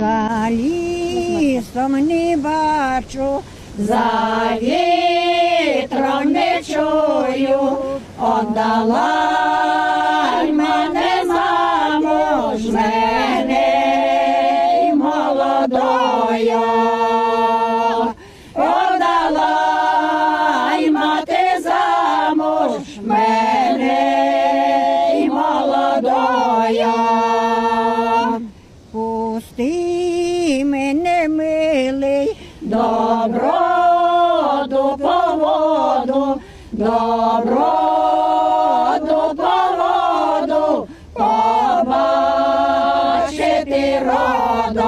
За лісом не бачу, за вітром не чую, отдала мене замуж, мене молодою. Отдала мати замуж, мене молодою. Пусти добро до поводу, добро до поводу, побачити родом.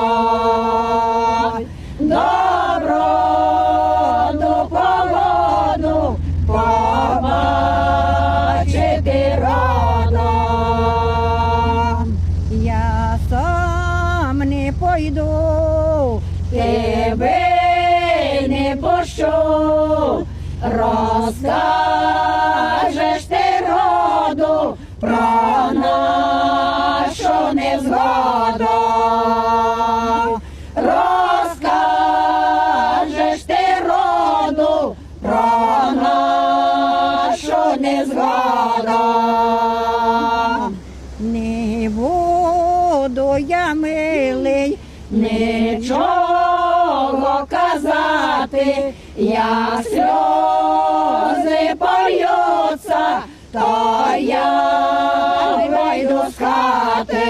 Добро до поводу, побачити родом. Я сам не пойду, тебе розкажеш ти роду про нашу невзгоду. Розкажеш ти роду про нашу незгоду. Не буду я милий, нічого казати, як сльози польються, то я вийду з хати.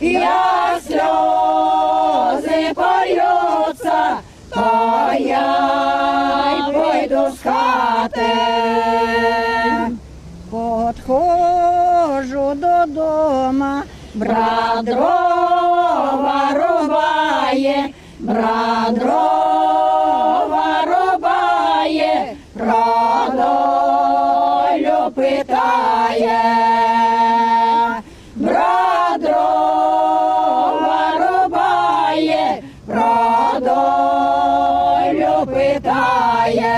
Як сльози польються, то я вийду з хати. Подходжу додома, брат дрова рубає, брат дрова рубає, про питає. Брат дрова рубає, питає.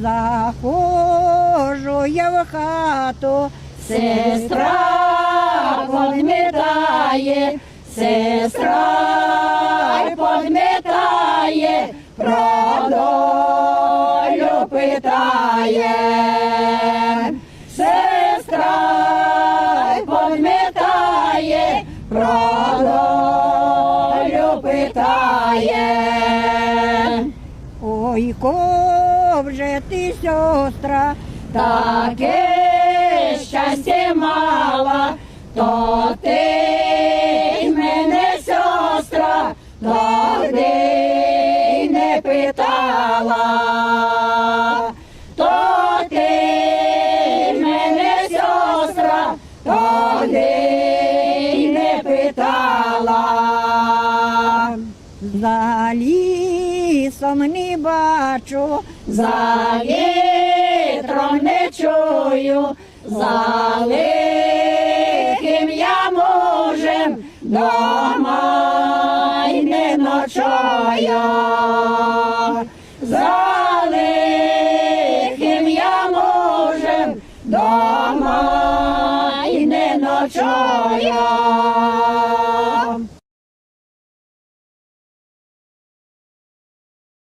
Заходжу я в хату, сестра сестра долю питає. Сестра подмітає, про долю питає. Ой, ковже ти, сестра, таке щастя мала, то ти мене, сестра, не питала. За лісом не бачу, за вітром не чую, за лихим я можем дома й не ночую. Чая